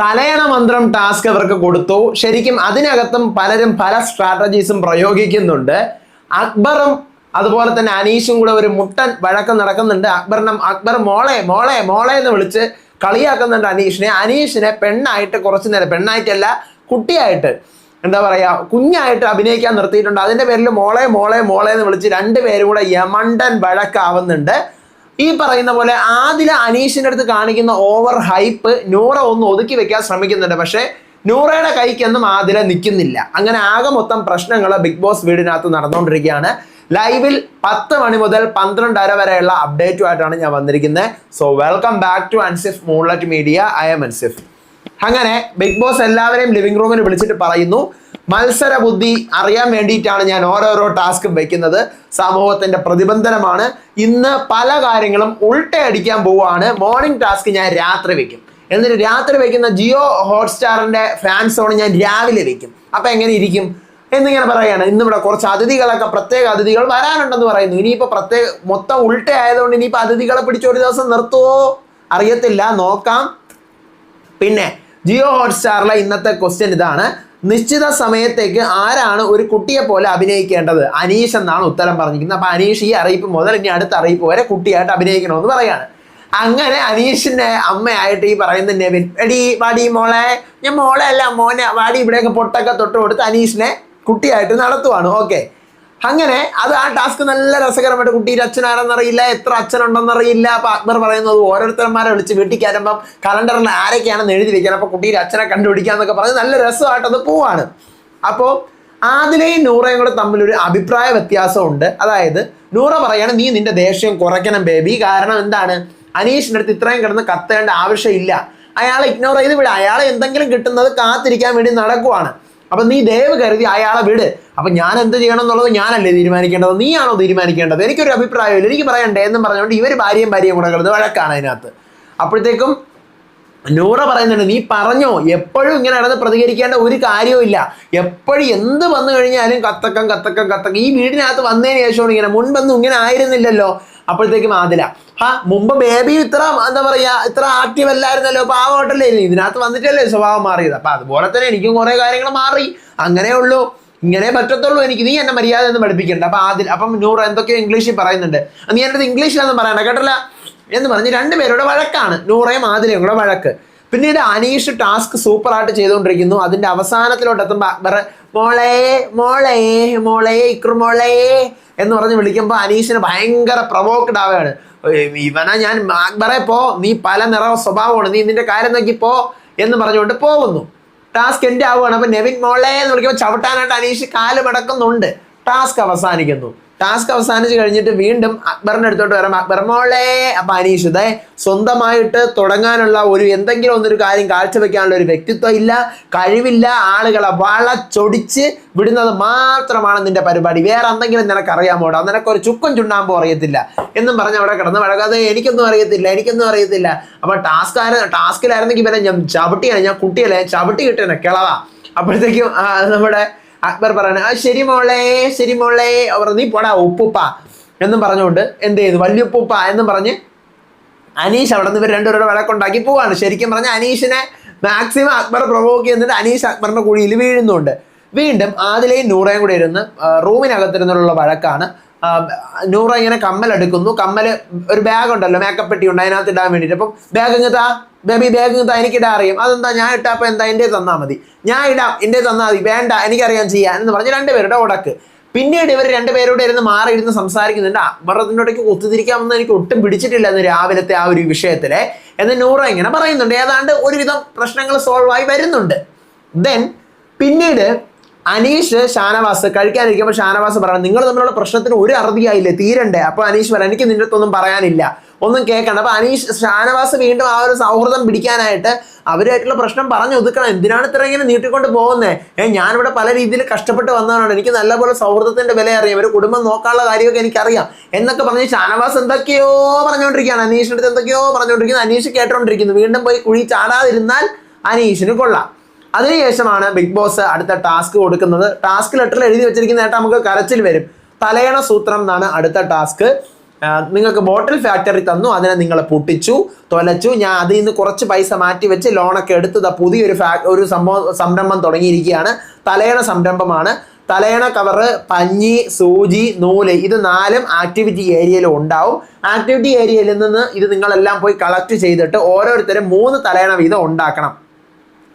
തലയണ മന്ത്രം ടാസ്ക് അവർക്ക് കൊടുത്തു. ശരിക്കും അതിനകത്തും പലരും പല സ്ട്രാറ്റജീസും പ്രയോഗിക്കുന്നുണ്ട്. അക്ബറും അതുപോലെ തന്നെ അനീഷും കൂടെ ഒരു മുട്ടൻ വഴക്കം നടക്കുന്നുണ്ട്. അക്ബറിനും അക്ബർ മോളെ മോളെ മോളെ എന്ന് വിളിച്ച് കളിയാക്കുന്നുണ്ട് അനീഷിനെ. അനീഷിനെ പെണ്ണായിട്ട് കുറച്ച് നേരം പെണ്ണായിട്ടല്ല കുട്ടിയായിട്ട് എന്താ പറയാ കുഞ്ഞായിട്ട് അഭിനയിക്കാൻ നിർത്തിയിട്ടുണ്ട്. അതിന്റെ പേരിൽ മോളെ മോളെ മോളെ എന്ന് വിളിച്ച് രണ്ടുപേരും കൂടെ യമണ്ടൻ വഴക്കാവുന്നുണ്ട്. ഈ പറയുന്ന പോലെ ആദില അനീഷിന്റെ അടുത്ത് കാണിക്കുന്ന ഓവർ ഹൈപ്പ് നൂറ ഒന്ന് ഒതുക്കി വെക്കാൻ ശ്രമിക്കുന്നുണ്ട്. പക്ഷേ നൂറയുടെ കൈക്കൊന്നും ആദില നിൽക്കുന്നില്ല. അങ്ങനെ ആകെ മൊത്തം പ്രശ്നങ്ങൾ ബിഗ് ബോസ് വീടിനകത്ത് നടന്നുകൊണ്ടിരിക്കുകയാണ്. ലൈവിൽ പത്ത് മണി മുതൽ പന്ത്രണ്ടര വരെയുള്ള അപ്ഡേറ്റുമായിട്ടാണ് ഞാൻ വന്നിരിക്കുന്നത്. So welcome back to Ansif moonlet media I'm Ansif അങ്ങനെ ബിഗ് ബോസ് എല്ലാവരെയും ലിവിംഗ് റൂമിൽ വിളിച്ചിട്ട് പറയുന്നു. മത്സര ബുദ്ധി അറിയാൻ വേണ്ടിയിട്ടാണ് ഞാൻ ഓരോരോ ടാസ്ക് വെക്കുന്നത്. സമൂഹത്തിന്റെ പ്രതിബന്ധനമാണ്. ഇന്ന് പല കാര്യങ്ങളും ഉൾട്ടയടിക്കാൻ പോവുകയാണ്. മോർണിംഗ് ടാസ്ക് ഞാൻ രാത്രി വെക്കും. എന്നിട്ട് രാത്രി വെക്കുന്ന ജിയോ ഹോട്ട്സ്റ്റാറിന്റെ ഫാൻ സോൺ ഞാൻ രാവിലെ വെക്കും. അപ്പൊ എങ്ങനെ ഇരിക്കും? എന്നിങ്ങനെ പറയാണ് ഇന്നിവിടെ കുറച്ച് അതിഥികളൊക്കെ പ്രത്യേക അതിഥികൾ വരാനുണ്ടെന്ന് പറയുന്നു. ഇനിയിപ്പോ പ്രത്യേക മൊത്തം ഉൾട്ട ആയതുകൊണ്ട് ഇനിയിപ്പോ അതിഥികളെ പിടിച്ച് ഒരു ദിവസം നിർത്തുവോ? അറിയത്തില്ല. നോക്കാം. പിന്നെ ജിയോ ഹോട്ട്സ്റ്റാറിലെ ഇന്നത്തെ ക്വസ്റ്റ്യൻ ഇതാണ്. നിശ്ചിത സമയത്തേക്ക് ആരാണ് ഒരു കുട്ടിയെ പോലെ അഭിനയിക്കേണ്ടത്? അനീഷ് എന്നാണ് ഉത്തരം പറഞ്ഞിരിക്കുന്നത്. അപ്പൊ അനീഷ് ഈ അറിയിപ്പ് മുതൽ ഇനി അടുത്ത അറിയിപ്പ് വരെ കുട്ടിയായിട്ട് അഭിനയിക്കണമെന്ന് പറയാണ് അങ്ങനെ അനീഷിന്റെ അമ്മയായിട്ട് ഈ പറയുന്ന നെവിൻ എടി വാടി മോളെ. ഞാൻ മോളെ അല്ല മോനെ വാടി ഇവിടെയൊക്കെ പൊട്ടൊക്കെ തൊട്ട് കൊടുത്ത് അനീഷിനെ കുട്ടിയായിട്ട് നടത്തുവാണ്. ഓക്കെ അങ്ങനെ അത് ആ ടാസ്ക് നല്ല രസകരമായിട്ട് കുട്ടിയുടെ അച്ഛനാരെന്നറിയില്ല എത്ര അച്ഛനുണ്ടെന്നറിയില്ല. അപ്പൊ അക്ബർ പറയുന്നത് ഓരോരുത്തരന്മാരെ വിളിച്ച് വീട്ടിൽ കയറുമ്പം കലണ്ടറിൽ ആരൊക്കെയാണെന്ന് എഴുതി വെക്കാൻ അപ്പൊ കുട്ടിയുടെ അച്ഛനെ കണ്ടുപിടിക്കുക എന്നൊക്കെ പറഞ്ഞ് നല്ല രസമായിട്ട് അത് പോവാണ്. അപ്പോൾ ആദിലയും നൂറയും കൂടെ തമ്മിലൊരു അഭിപ്രായ വ്യത്യാസമുണ്ട്. അതായത് നൂറ പറയാണ് നീ നിന്റെ ദേഷ്യം കുറയ്ക്കണം ബേബി. കാരണം എന്താണ്? അനീഷിന്റെ അടുത്ത് ഇത്രയും കിടന്ന് കത്തേണ്ട ആവശ്യമില്ല. അയാളെ ഇഗ്നോർ ചെയ്ത് വിടുക അയാളെ എന്തെങ്കിലും കിട്ടുന്നത് കാത്തിരിക്കാൻ വേണ്ടി നടക്കുവാണ്. അപ്പൊ നീ ദയവ് കരുതി അയാളെ വിട്. അപ്പൊ ഞാൻ എന്ത് ചെയ്യണം എന്നുള്ളത് ഞാനല്ലേ തീരുമാനിക്കേണ്ടത്? നീയാണോ തീരുമാനിക്കേണ്ടത്? എനിക്കൊരു അഭിപ്രായമില്ല. എനിക്ക് പറയണ്ടേ എന്നും പറഞ്ഞുകൊണ്ട് ഇവർ ഭാര്യയും ഭാര്യയും കൂടെ കിടന്ന് വഴക്കാണ് അതിനകത്ത്. അപ്പോഴത്തേക്കും നൂറ പറയുന്നുണ്ട് നീ പറഞ്ഞോ? എപ്പോഴും ഇങ്ങനെ നടന്ന് പ്രതികരിക്കേണ്ട ഒരു കാര്യവും ഇല്ല. എപ്പോഴും എന്ത് വന്നു കഴിഞ്ഞാലും കത്തക്കം കത്തക്കം കത്തക്കം. ഈ വീടിനകത്ത് വന്നതിന് ശേഷമാണ് ഇങ്ങനെ മുൻപൊന്നും ഇങ്ങനെ ആയിരുന്നില്ലല്ലോ. അപ്പോഴത്തേക്കും ആദില ആ മുമ്പ് ബേബി ഇത്ര എന്താ പറയാ ഇത്ര ആക്റ്റീവ് അല്ലായിരുന്നല്ലോ പാവോട്ടല്ലേ ഇതിനകത്ത് വന്നിട്ടല്ലേ സ്വഭാവം മാറിയത്. അപ്പൊ അതുപോലെ തന്നെ എനിക്കും കുറെ കാര്യങ്ങൾ മാറി. അങ്ങനെ ഉള്ളൂ. ഇങ്ങനെ പറ്റത്തുള്ളൂ എനിക്ക്. നീ എന്നെ മര്യാദ എന്ന് പഠിപ്പിക്കണ്ട. അപ്പൊ ആദിൽ അപ്പം നൂറ് എന്തൊക്കെയോ ഇംഗ്ലീഷിൽ പറയുന്നുണ്ട്. നീ എന്റെ ഇംഗ്ലീഷിലൊന്നും പറയണ്ട കേട്ടല്ല? എന്ന് പറഞ്ഞ് രണ്ടുപേരുടെ വഴക്കാണ്. നൂറയും ആദിലയും കൂടെ വഴക്ക്. പിന്നീട് അനീഷ് ടാസ്ക് സൂപ്പറായിട്ട് ചെയ്തുകൊണ്ടിരിക്കുന്നു. അതിന്റെ അവസാനത്തിലോട്ട് എത്തുമ്പോൾ അക്ബർ മോളെ മോളെ മോളെ ഇക്രു മോളെ എന്ന് പറഞ്ഞ് വിളിക്കുമ്പോൾ അനീഷിന് ഭയങ്കര പ്രവോക്ഡ് ആവുകയാണ്. ഇവനാ ഞാൻ അക്ബറെ പോ നീ പല നിറ സ്വഭാവമാണ് നീ നിന്റെ കാര്യം നോക്കി പോ എന്ന് പറഞ്ഞുകൊണ്ട് പോകുന്നു. ടാസ്ക് എന്റെ ആവുകയാണ്. അപ്പൊ നെവിൻ മോളെ എന്ന് വിളിക്കുമ്പോൾ ചവിട്ടാനായിട്ട് അനീഷ് കാൽ മടക്കുന്നുണ്ട്. ടാസ്ക് അവസാനിക്കുന്നു. ടാസ്ക് അവസാനിച്ച് കഴിഞ്ഞിട്ട് വീണ്ടും അക്ബറിന്റെ അടുത്തോട്ട് വരാം. അക്ബർ മോളെ അപ്പൊ അനീഷ് ഇതേ സ്വന്തമായിട്ട് തുടങ്ങാനുള്ള ഒരു എന്തെങ്കിലും ഒന്നൊരു കാര്യം കാഴ്ചവെക്കാനുള്ള ഒരു വ്യക്തിത്വം ഇല്ല കഴിവില്ല ആളുകളെ വളച്ചൊടിച്ച് വിടുന്നത് മാത്രമാണ് നിന്റെ പരിപാടി. വേറെ എന്തെങ്കിലും നിനക്ക് അറിയാമോടാ? നിനക്ക് ഒരു ചുക്കും ചുണ്ണാമ്പോ അറിയത്തില്ല. എന്നും പറഞ്ഞ് അവിടെ കിടന്ന് വഴകാതെ എനിക്കൊന്നും അറിയത്തില്ല എനിക്കൊന്നും അറിയത്തില്ല. അപ്പൊ ടാസ്ക് ആയിരുന്നു ടാസ്കിലായിരുന്നെങ്കിൽ പിന്നെ ഞാൻ ചവിട്ടിയാണ് ഞാൻ കുട്ടിയല്ലേ ചവിട്ടി കിട്ടിയാണ് കിളവാ. അപ്പോഴത്തേക്കും നമ്മുടെ അക്ബർ പറയാണ് ആ ശരി മോളെ ശരി മോളെ. അവർ നീ പോടാ ഉപ്പുപ്പ. എന്നും പറഞ്ഞുകൊണ്ട് എന്ത് ചെയ്തു? വല്യുപ്പുപ്പ എന്നും പറഞ്ഞ് അനീഷ് അവിടെ നിന്ന് ഇവർ രണ്ടുപേരുടെ വഴക്കുണ്ടാക്കി പോവാണ്. ശരിക്കും പറഞ്ഞാൽ അനീഷിനെ മാക്സിമം അക്ബർ പ്രൊവോക്ക് ചെയ്യുന്നിട്ട് അനീഷ് അക്ബറിന്റെ കുഴിയിൽ വീഴുന്നുണ്ട്. വീണ്ടും ആദിലയും നൂറയും കൂടെ ഇരുന്ന് റൂമിനകത്തിരുന്നുള്ള വഴക്കാണ്. നൂറ ഇങ്ങനെ കമ്മൽ എടുക്കുന്നു. കമ്മൽ ഒരു ബാഗ് ഉണ്ടല്ലോ മേക്കപ്പ് പെട്ടി ഉണ്ട് അതിനകത്ത് ഇടാൻ വേണ്ടിയിട്ട്. അപ്പം ബാഗ് ഇങ്ങ് താ ബേബി ബാഗ് ഇങ്ങ് താ എനിക്ക് ഇടാൻ അറിയാം. അതെന്താ ഞാൻ ഇട്ടപ്പോൾ എന്താ എന്റെ തന്നാൽ മതി. ഞാൻ ഇടാം എന്റെ തന്നാൽ മതി. വേണ്ട എനിക്കറിയാം ചെയ്യാൻ എന്ന് പറഞ്ഞ് രണ്ടുപേരുടെ ഉടക്ക്. പിന്നീട് ഇവർ രണ്ടുപേരോട് ഇരുന്ന് മാറി ഇരുന്ന് സംസാരിക്കുന്നുണ്ട്. അക്ബറത്തിനോടേക്ക് ഒത്തുതിരിക്കാമെന്ന് എനിക്ക് ഒട്ടും പിടിച്ചിട്ടില്ല എന്ന് രാവിലത്തെ ആ ഒരു വിഷയത്തിലെ. എന്ന് നൂറ ഇങ്ങനെ പറയുന്നുണ്ട്. ഏതാണ്ട് ഒരുവിധം പ്രശ്നങ്ങൾ സോൾവ് ആയി വരുന്നുണ്ട്. ദെൻ പിന്നീട് അനീഷ് ഷാനവാസ് കഴിക്കാനിരിക്കുമ്പോൾ ഷാനവാസ് പറയണം നിങ്ങൾ തമ്മിലുള്ള പ്രശ്നത്തിന് ഒരു അറുതിയായില്ലേ? തീരണ്ടേ? അപ്പൊ അനീഷ് പറയാം എനിക്ക് നിന്റെ അടുത്തൊന്നും പറയാനില്ല. ഒന്നും കേൾക്കണ്ട. അപ്പൊ അനീഷ് ഷാനവാസ് വീണ്ടും ആ ഒരു സൗഹൃദം പിടിക്കാനായിട്ട് അവരായിട്ടുള്ള പ്രശ്നം പറഞ്ഞു ഒതുക്കണം. എന്തിനാണ് ഇത്ര ഇങ്ങനെ നീട്ടിക്കൊണ്ട് പോകുന്നത് ഏ ഞാനിവിടെ പല രീതിയിൽ കഷ്ടപ്പെട്ട് വന്നതാണ് എനിക്ക് നല്ലപോലെ സൗഹൃദത്തിന്റെ വില അറിയാം. ഒരു കുടുംബം നോക്കാനുള്ള കാര്യമൊക്കെ എനിക്കറിയാം എന്നൊക്കെ പറഞ്ഞ് ഷാനവാസ് എന്തൊക്കെയോ പറഞ്ഞുകൊണ്ടിരിക്കുകയാണ്. അനീഷിന്റെ അടുത്ത് എന്തൊക്കെയോ പറഞ്ഞുകൊണ്ടിരിക്കുന്നു. അനീഷ് കേട്ടുകൊണ്ടിരിക്കുന്നു വീണ്ടും പോയി കുഴി ചാടാതിരുന്നാൽ അനീഷിന് കൊള്ളാം. അതിനുശേഷമാണ് ബിഗ് ബോസ് അടുത്ത ടാസ്ക് കൊടുക്കുന്നത്. ടാസ്ക് ലെറ്ററിൽ എഴുതി വെച്ചിരിക്കുന്നതായിട്ട് നമുക്ക് കരച്ചിൽ വരും. തലയണ സൂത്രം എന്നാണ് അടുത്ത ടാസ്ക് നിങ്ങൾക്ക് ബോട്ടിൽ ഫാക്ടറി തന്നു അതിനെ നിങ്ങൾ പൊട്ടിച്ചു തൊലച്ചു. ഞാൻ അതിൽ നിന്ന് കുറച്ച് പൈസ മാറ്റി വെച്ച് ലോണൊക്കെ എടുത്തത് പുതിയൊരു ഫാ ഒരു സംഭവം സംരംഭം തുടങ്ങിയിരിക്കുകയാണ്. തലയണ സംരംഭമാണ്. തലയണ കവറ് പഞ്ഞി സൂചി നൂൽ ഇത് നാലും ആക്ടിവിറ്റി ഏരിയയിൽ ഉണ്ടാവും. ആക്ടിവിറ്റി ഏരിയയിൽ നിന്ന് ഇത് നിങ്ങളെല്ലാം പോയി കളക്ട് ചെയ്തിട്ട് ഓരോരുത്തരും മൂന്ന് തലയണ വീതം ഉണ്ടാക്കണം.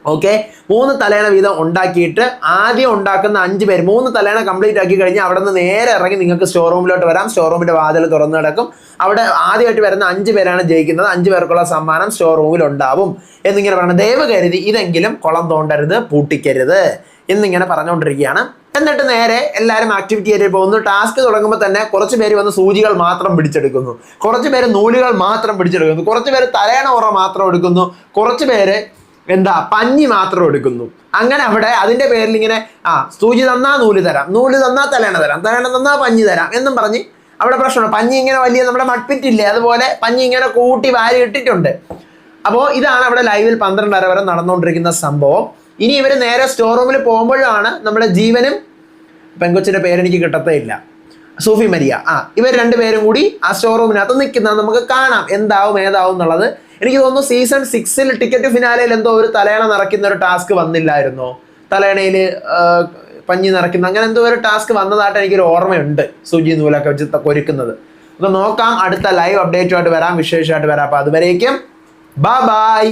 ഓക്കെ മൂന്ന് തലേണ വീതം ഉണ്ടാക്കിയിട്ട് ആദ്യം ഉണ്ടാക്കുന്ന അഞ്ച് പേര് മൂന്ന് തലേണ കംപ്ലീറ്റ് ആക്കി കഴിഞ്ഞാൽ അവിടെ നിന്ന് നേരെ ഇറങ്ങി നിങ്ങൾക്ക് സ്റ്റോർ റൂമിലോട്ട് വരാം. സ്റ്റോർ റൂമിന്റെ വാതിൽ തുറന്നു കിടക്കും അവിടെ ആദ്യമായിട്ട് വരുന്ന അഞ്ച് പേരാണ് ജയിക്കുന്നത്. അഞ്ച് പേർക്കുള്ള സമ്മാനം സ്റ്റോർ റൂമിൽ ഉണ്ടാവും. എന്നിങ്ങനെ പറയണം ദയവ് കരുതി ഇതെങ്കിലും കുളം തോണ്ടരുത് പൂട്ടിക്കരുത്. എന്നിങ്ങനെ പറഞ്ഞുകൊണ്ടിരിക്കുകയാണ്. എന്നിട്ട് നേരെ എല്ലാവരും ആക്ടിവിറ്റി ഏരിയയിൽ പോകുന്നു. ടാസ്ക് തുടങ്ങുമ്പോൾ തന്നെ കുറച്ച് പേര് വന്ന് സൂചികൾ മാത്രം പിടിച്ചെടുക്കുന്നു. കുറച്ച് പേര് നൂലുകൾ മാത്രം പിടിച്ചെടുക്കുന്നു. കുറച്ച് പേര് തലേണ ഉറ മാത്രം എടുക്കുന്നു. കുറച്ച് പേര് എന്താ പഞ്ഞി മാത്രം എടുക്കുന്നു. അങ്ങനെ അവിടെ അതിന്റെ പേരിൽ ഇങ്ങനെ ആ സൂചി തന്നാ നൂൽ തരാം നൂൽ തന്നാ തലേണ തരാം തലേണ തന്നാ പഞ്ഞി തരാം എന്നും പറഞ്ഞ് അവിടെ പ്രശ്നമാണ് പഞ്ഞി ഇങ്ങനെ വലിയ നമ്മുടെ മട്പിറ്റില്ലേ അതുപോലെ പഞ്ഞി ഇങ്ങനെ കൂട്ടി വാരി ഇട്ടിട്ടുണ്ട്. അപ്പോൾ ഇതാണ് അവിടെ ലൈവിൽ പന്ത്രണ്ടര വരെ നടന്നുകൊണ്ടിരിക്കുന്ന സംഭവം. ഇനി ഇവർ നേരെ സ്റ്റോർ റൂമിൽ പോകുമ്പോഴാണ് നമ്മുടെ ജീവനും പെങ്കൊച്ചിന്റെ പേരെനിക്ക് കിട്ടത്തേ ഇല്ല. സൂഫി മരിയ. ആ ഇവർ രണ്ടുപേരും കൂടി ആ സ്റ്റോർ റൂമിനകത്ത് നിൽക്കുന്നത് നമുക്ക് കാണാം എന്താവും ഏതാവും എന്നുള്ളത്. എനിക്ക് തോന്നുന്നു സീസൺ സിക്സിൽ ടിക്കറ്റ് ഫിനാലയിൽ എന്തോ ഒരു തലയണ നിറയ്ക്കുന്ന ഒരു ടാസ്ക് വന്നില്ലായിരുന്നോ. തലയണയിൽ പഞ്ഞി നിറയ്ക്കുന്ന അങ്ങനെ എന്തോ ഒരു ടാസ്ക് വന്നതായിട്ട് എനിക്കൊരു ഓർമ്മയുണ്ട് സൂചി നൂലൊക്കെ വെച്ച് കൊരുക്കുന്നത് അപ്പോൾ നോക്കാം അടുത്ത ലൈവ് അപ്ഡേറ്റുമായിട്ട് വരാം വിശേഷമായിട്ട് വരാം. അപ്പോൾ അതുവരേക്കും ബൈ ബൈ